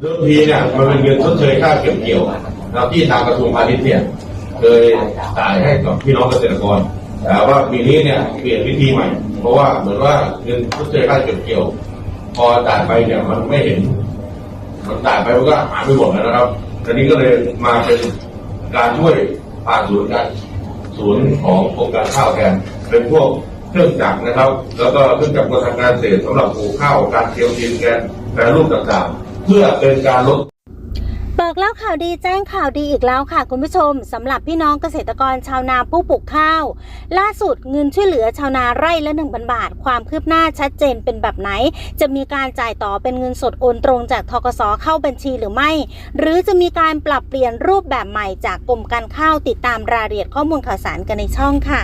เดิมทีเนี่ยมันเป็นเงินชดเชยค่าเก็บเกี่ยวนะครับที่ทางกระทรวงพาณิชย์เนี่ยเคยจ่ายให้กับพี่น้องเกษตรกร แต่ว่าปีนี้เนี่ยเปลี่ยนวิธีใหม่ เพราะว่าเหมือนว่าเงินชดเชยค่าเก็บเกี่ยว พอจ่ายไปเนี่ยมันไม่เห็น มันจ่ายไปมันก็หายไปหมดแล้วนะครับทีนี้ก็เลยมาเป็นการช่วยผ่านศูนย์การศูนย์ของกรมการข้าวแทนเป็นพวกเครื่องจักรนะครับ แล้วก็เครื่องจักรกลทางการเกษตรสำหรับปลูกข้าวการเคี่ยวดินแกนแปรรูปต่างๆ เพื่อเป็นการลดบอกเล่าข่าวดีแจ้งข่าวดีอีกแล้วค่ะคุณผู้ชมสำหรับพี่น้องเกษตรกรชาวนาผู้ปลูกข้าว ล่าสุดเงินช่วยเหลือชาวนาไร่ละ1,000บาท ความคืบหน้าชัดเจนเป็นแบบไหน จะมีการจ่ายต่อเป็นเงินสดโอนตรงจากทกสเข้าบัญชีหรือไม่ หรือจะมีการปรับเปลี่ยนรูปแบบใหม่จากกรมการข้าวติดตามรายละเอียดข้อมูลข่าวสารกันในช่องค่ะ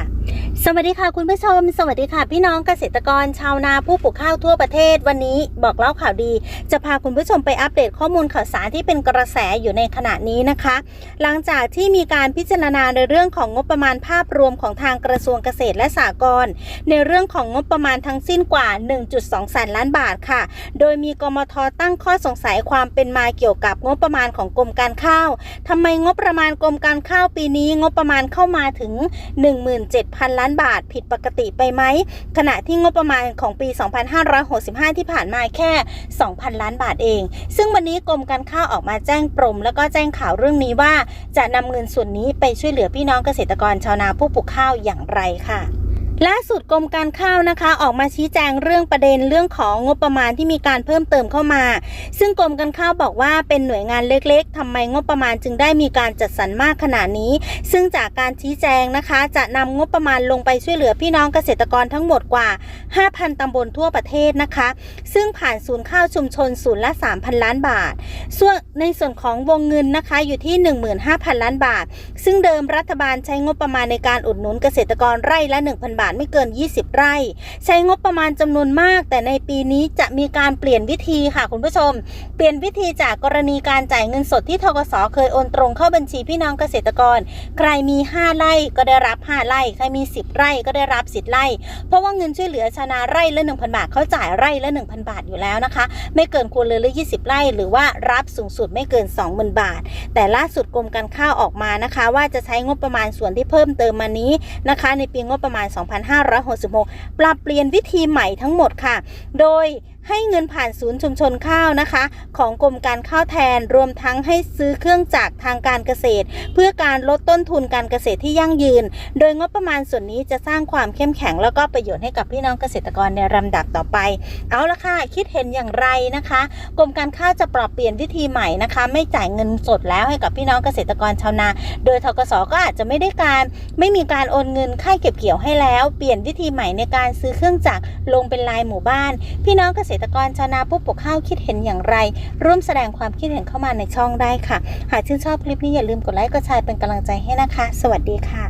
สวัสดีค่ะคุณผู้ชม สวัสดีค่ะ พี่น้องเกษตรกรชาวนาผู้ปลูกข้าวทั่วประเทศวันนี้บอกเล่าข่าวดี จะพาคุณผู้ชมไปอัปเดตข้อมูลข่าวสารที่เป็นกระแสอยู่ในขณะนี้นะคะ หลังจากที่มีการพิจารณาในเรื่องของงบประมาณภาพรวมของทางกระทรวงเกษตรและสหกรณ์ในเรื่องของงบประมาณทั้งสิ้นกว่า 1.2แสนล้านบาทค่ะ โดยมีกมทตั้งข้อสงสัยความเป็นมาเกี่ยวกับงบประมาณของกรมการข้าวทำไมงบประมาณกรมการข้าวปีนี้ งบประมาณเข้ามาถึง 17,000 ล้านบาทผิดปกติไปไหม ขณะที่งบประมาณของปี 2565 ที่ผ่านมาแค่ 2,000 ล้านบาทเอง ซึ่งวันนี้กรมการข้าวออกมาแจ้งปรม แล้วก็แจ้งข่าวเรื่องนี้ว่า จะนำเงินส่วนนี้ไปช่วยเหลือพี่น้องเกษตรกรชาวนาผู้ปลูกข้าวอย่างไรค่ะ ล่าสุดกรมการข้าวนะคะ ออกมาชี้แจงเรื่องประเด็นเรื่องของงบประมาณที่มีการเพิ่มเติมเข้ามา ซึ่งกรมการข้าวบอกว่าเป็นหน่วยงานเล็กๆทำไมงบประมาณจึงได้มีการจัดสรรมากขนาดนี้ ซึ่งจากการชี้แจงนะคะ จะนำงบประมาณลงไปช่วยเหลือพี่น้องเกษตรกรทั้งหมดกว่า 5,000ตำบลทั่วประเทศนะคะ ซึ่งผ่านศูนย์ข้าวชุมชนศูนย์ละ 3,000 ล้านบาท ส่วนในส่วนของวงเงินนะคะอยู่ที่ 15,000 ล้านบาท ซึ่งเดิมรัฐบาลใช้งบประมาณในการอุดหนุนเกษตรกรไร่ละ 1,000 บาทไม่เกิน 20 ไร่ ใช้งบประมาณจำนวนมาก แต่ในปีนี้จะมีการเปลี่ยนวิธีค่ะคุณผู้ชม เปลี่ยนวิธีจากกรณีการจ่ายเงินสดที่ทกสเคยโอนตรงเข้าบัญชีพี่น้องเกษตรกร ใครมี 5 ไร่ก็ได้รับ 5 ไร่ ใครมี 10 ไร่ก็ได้รับ 10 ไร่ เพราะว่าเงินช่วยเหลือชนาไร่ละ 1,000 บาทเขาจ่ายไร่ละ 1,000 บาทอยู่แล้วนะคะ ไม่เกินควรือนละ20 ไร่ หรือว่ารับสูงสุดไม่เกิน 20,000 บาท แต่ล่าสุดกรมการข้าวออกมานะคะ ว่าจะใช้งบประมาณส่วนที่เพิ่มเติมมานี้นะคะ ในปีงบประมาณ2 2566 ปรับเปลี่ยนวิธีใหม่ทั้งหมดค่ะ โดย ให้เงินผ่านศูนย์ชุมชนข้าวนะคะ ของกรมการข้าวแทนรวมทั้งให้ซื้อเครื่องจักรทางการเกษตร เพื่อการลดต้นทุนการเกษตรที่ยั่งยืน โดยงบประมาณส่วนนี้จะสร้างความเข้มแข็งแล้วก็ประโยชน์ให้กับพี่น้องเกษตรกรในลำดับต่อไป เอาละค่ะ คิดเห็นอย่างไรนะคะ กรมการข้าวจะปรับเปลี่ยนวิธีใหม่นะคะ ไม่จ่ายเงินสดแล้วให้กับพี่น้องเกษตรกรชาวนา โดยทกสก็อาจจะไม่ได้การ ไม่มีการโอนเงินค่าเก็บเกี่ยวให้แล้ว เปลี่ยนวิธีใหม่ในการซื้อเครื่องจักรลงเป็นลายหมู่บ้าน พี่น้องเกษตรตรกรชาวนาผู้ปลูกข้าวคิดเห็นอย่างไร ร่วมแสดงความคิดเห็นเข้ามาในช่องได้ค่ะ หากชื่นชอบคลิปนี้อย่าลืมกดไลค์กดแชร์เป็นกำลังใจให้นะคะ สวัสดีค่ะ